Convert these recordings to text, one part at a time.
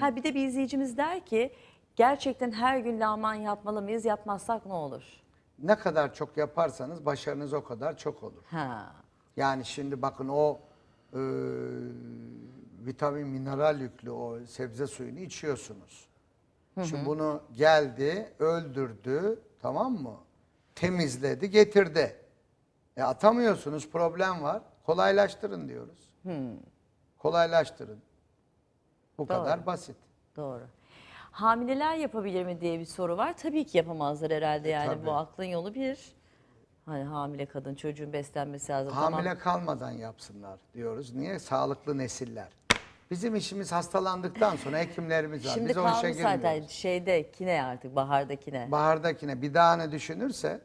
Ha bir de bir izleyicimiz der ki gerçekten her gün laman yapmalı mıyız? Yapmazsak ne olur? Ne kadar çok yaparsanız başarınız o kadar çok olur. Ha. Yani şimdi bakın o e, vitamin, mineral yüklü o sebze suyunu içiyorsunuz. Şimdi bunu geldi, öldürdü, tamam mı? Temizledi, getirdi. E atamıyorsunuz, problem var. Kolaylaştırın diyoruz. Kolaylaştırın. Bu Doğru. kadar basit. Doğru. Hamileler yapabilir mi diye bir soru var. Tabii ki yapamazlar herhalde yani tabii. bu aklın yolu bir. Hani hamile kadın çocuğun beslenmesi lazım. Hamile Tamam. kalmadan yapsınlar diyoruz. Niye? Sağlıklı nesiller. Bizim işimiz hastalandıktan sonra hekimlerimiz var. Şimdi Biz o işe kalmış zaten girmiyoruz. şeyde kine artık bahardakine. Bahardakine bir daha ne düşünürse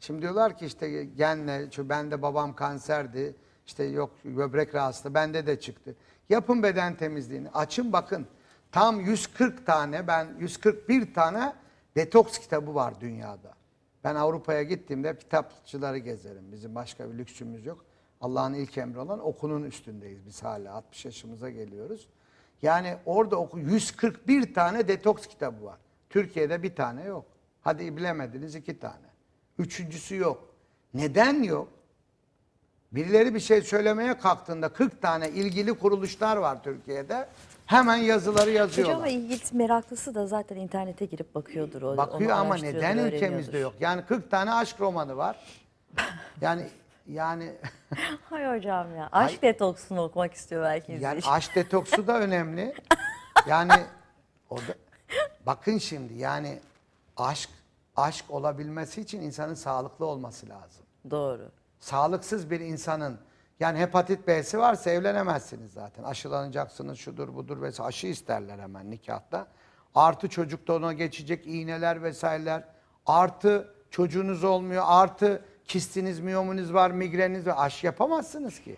şimdi diyorlar ki işte genle çünkü bende babam kanserdi işte yok böbrek rahatsızlığı bende de çıktı. Yapın beden temizliğini açın bakın tam 140 tane ben 141 tane detoks kitabı var dünyada. Ben Avrupa'ya gittiğimde kitapçıları gezerim. Bizim başka bir lüksümüz yok. Allah'ın ilk emri olan okunun üstündeyiz biz hala 60 yaşımıza geliyoruz. Yani orada oku 141 tane detoks kitabı var. Türkiye'de bir tane yok. Hadi bilemediniz iki tane. Üçüncüsü yok. Neden yok? Birileri bir şey söylemeye kalktığında 40 tane ilgili kuruluşlar var Türkiye'de. Hemen yazıları Hocam yazıyorlar. ama İngiliz meraklısı da zaten internete girip bakıyordur. O, Bakıyor ama neden ülkemizde yok? Yani 40 tane aşk romanı var. Yani yani Hay hocam ya. Aşk detoksunu okumak istiyor belki Yani izleyici. aşk detoksu da önemli. Yani o da, bakın şimdi yani aşk aşk olabilmesi için insanın sağlıklı olması lazım. Doğru. Sağlıksız bir insanın yani hepatit B'si varsa evlenemezsiniz zaten. Aşılanacaksınız şudur budur vesaire. Aşı isterler hemen nikahta. Artı çocukta ona geçecek iğneler vesaireler. Artı çocuğunuz olmuyor. Artı kistiniz, miyomunuz var, migreniniz var. Aşı yapamazsınız ki.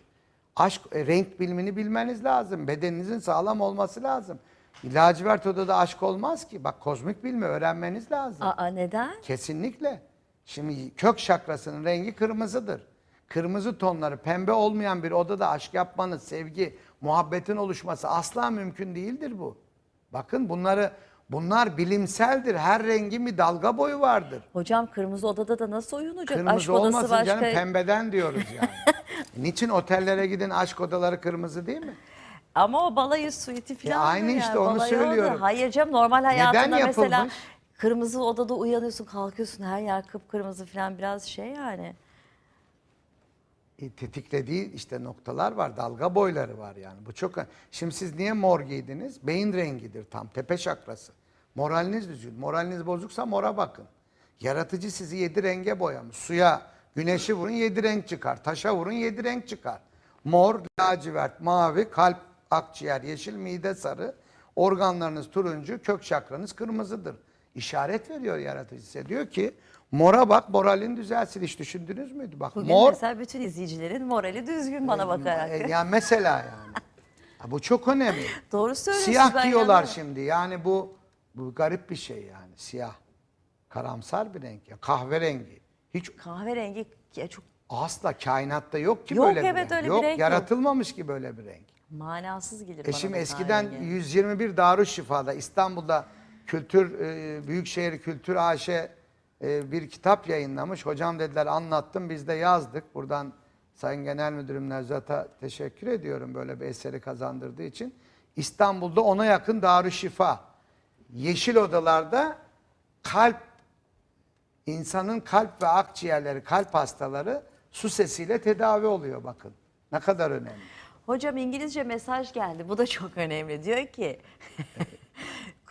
Aşk, e, renk bilimini bilmeniz lazım. Bedeninizin sağlam olması lazım. Lacivert odada aşk olmaz ki. Bak kozmik bilimi öğrenmeniz lazım. Aa neden? Kesinlikle. Şimdi kök şakrasının rengi kırmızıdır. Kırmızı tonları pembe olmayan bir odada aşk yapmanız, sevgi, muhabbetin oluşması asla mümkün değildir bu. Bakın bunları bunlar bilimseldir. Her rengin bir dalga boyu vardır. Hocam kırmızı odada da nasıl uyunacak? Kırmızı Aşk odası olmasın başka. canım pembeden diyoruz yani. Niçin otellere gidin aşk odaları kırmızı değil mi? Ama o balayı suiti falan. aynı işte onu söylüyorum. Hayır canım normal hayatında mesela kırmızı odada uyanıyorsun kalkıyorsun her yer kıpkırmızı falan biraz şey yani. E, tetiklediği işte noktalar var, dalga boyları var yani. Bu çok Şimdi siz niye mor giydiniz? Beyin rengidir tam, tepe şakrası. Moraliniz düzgün. Moraliniz bozuksa mora bakın. Yaratıcı sizi yedi renge boyamış. Suya, güneşi vurun yedi renk çıkar. Taşa vurun yedi renk çıkar. Mor, lacivert, mavi, kalp, akciğer, yeşil, mide sarı. Organlarınız turuncu, kök çakranız kırmızıdır. İşaret veriyor yaratıcı size. Diyor ki mora bak moralin düzelsin. Hiç düşündünüz müydü? Bak Bugün mor mesela bütün izleyicilerin morali düzgün bana bakarak. e, Ya mesela yani. Ha, bu çok önemli. Doğru söylüyorsun. Siyah ben diyorlar inanıyorum. şimdi. Yani bu bu garip bir şey yani siyah. Karamsar bir renk ya. Kahverengi. Hiç Kahverengi ya çok asla kainatta yok ki Yok, böyle bir evet, renk. öyle bir yok, renk yok. yaratılmamış ki böyle bir renk. manasız gelir E bana şimdi bu eskiden kahverengi. 121 Darüşşifa'da İstanbul'da Kültür e, Büyükşehir Kültür AŞ e, bir kitap yayınlamış. Hocam dediler anlattım biz de yazdık. Buradan Sayın Genel Müdürüm Nevzat'a teşekkür ediyorum böyle bir eseri kazandırdığı için. İstanbul'da ona yakın Darüşşifa. Yeşil odalarda kalp insanın kalp ve akciğerleri, kalp hastaları su sesiyle tedavi oluyor bakın. Ne kadar önemli. Hocam İngilizce mesaj geldi. Bu da çok önemli. Diyor ki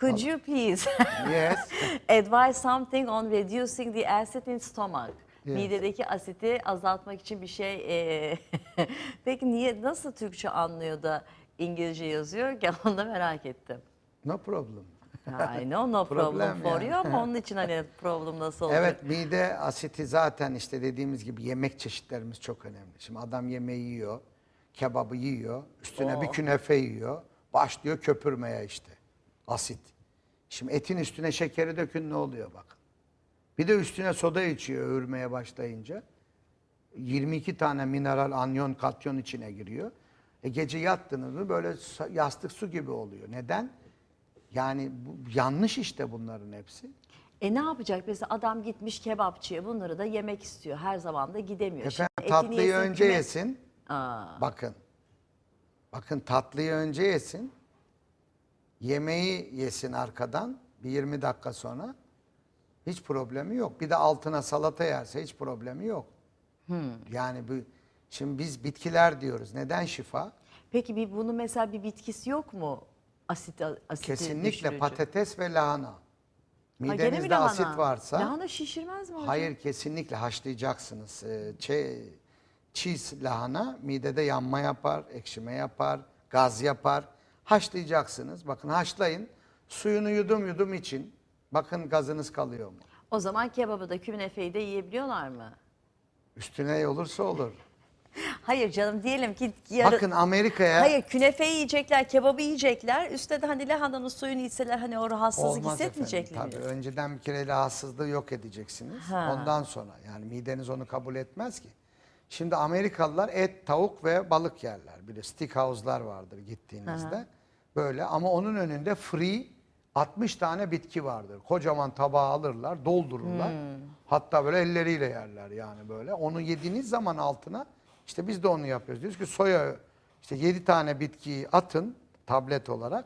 Could you please Yes. advise something on reducing the acid in stomach? Yes. Midedeki asiti azaltmak için bir şey. eee, Peki niye nasıl Türkçe anlıyor da İngilizce yazıyor ki onu da merak ettim. No problem. I know no problem, Problem for yani. you ama onun için hani problem nasıl olacak? Evet mide asiti zaten işte dediğimiz gibi yemek çeşitlerimiz çok önemli. Şimdi adam yemeği yiyor, kebabı yiyor, üstüne bir Oh. künefe yiyor, başlıyor köpürmeye işte. Asit. Şimdi etin üstüne şekeri dökün ne oluyor bakın. Bir de üstüne soda içiyor öğürmeye başlayınca. 22 tane mineral, anyon, katyon içine giriyor. E gece yattığınız mı böyle yastık su gibi oluyor. Neden? Yani bu, yanlış işte bunların hepsi. E ne yapacak? Mesela adam gitmiş kebapçıya bunları da yemek istiyor. Her zaman da gidemiyor. Efendim Şimdi tatlıyı yesin, önce küme- yesin. Aa, Bakın. Bakın tatlıyı önce yesin. Yemeği yesin arkadan bir 20 dakika sonra. Hiç problemi yok. Bir de altına salata yerse hiç problemi yok. Yani bu şimdi biz bitkiler diyoruz. Neden şifa? Peki bir bunu mesela bir bitkisi yok mu? Asit asiti Kesinlikle düşürücü? patates ve lahana. Ha, Midenizde lahana? asit varsa Lahana şişirmez mi hocam? hayır kesinlikle haşlayacaksınız. Ee, Çe, çiğ lahana midede yanma yapar, ekşime yapar, gaz yapar. Haşlayacaksınız. Bakın haşlayın. Suyunu yudum yudum için. Bakın gazınız kalıyor mu? O zaman kebabı da künefeyi de yiyebiliyorlar mı? Üstüne olursa olur. Hayır canım diyelim ki yarı... Bakın Amerika'ya Hayır künefeyi yiyecekler, kebabı yiyecekler. Üstte de hani lahananın suyunu içseler hani o rahatsızlık Olmaz hissetmeyecekler. efendim. Tabii önceden bir kere rahatsızlığı yok edeceksiniz. Ha. Ondan sonra yani mideniz onu kabul etmez ki. Şimdi Amerikalılar et, tavuk ve balık yerler. Bir de steakhouse'lar vardır gittiğinizde. Böyle ama onun önünde free 60 tane bitki vardır. Kocaman tabağı alırlar, doldururlar. Hatta böyle elleriyle yerler yani böyle. Onu yediğiniz zaman altına işte biz de onu yapıyoruz. Diyoruz ki soya işte 7 tane bitkiyi atın tablet olarak.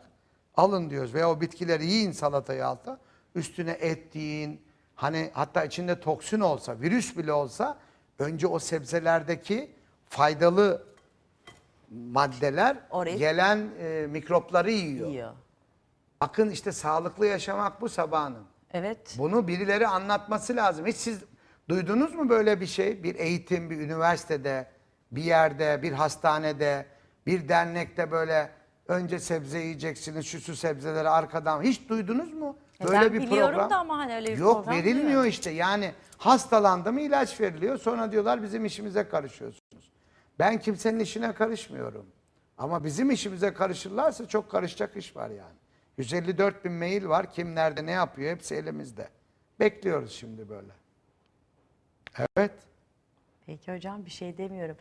Alın diyoruz veya o bitkileri yiyin salatayı alta. Üstüne et yiyin. Hani hatta içinde toksin olsa, virüs bile olsa önce o sebzelerdeki faydalı maddeler Orayı- gelen e, mikropları yiyor. Yiyor. Bakın işte sağlıklı yaşamak bu sabahın. Evet. Bunu birileri anlatması lazım. Hiç siz duydunuz mu böyle bir şey? Bir eğitim, bir üniversitede, bir yerde, bir hastanede, bir dernekte böyle önce sebze yiyeceksiniz, şu şu sebzeleri arkadan. Hiç duydunuz mu? E Böyle ben bir biliyorum program. da ama hani öyle bir Yok program verilmiyor duyuyorum. işte. Yani hastalandı mı ilaç veriliyor. Sonra diyorlar bizim işimize karışıyorsunuz. Ben kimsenin işine karışmıyorum. Ama bizim işimize karışırlarsa çok karışacak iş var yani. 154 bin mail var. Kim nerede ne yapıyor hepsi elimizde. Bekliyoruz şimdi böyle. Evet. Peki hocam bir şey demiyorum.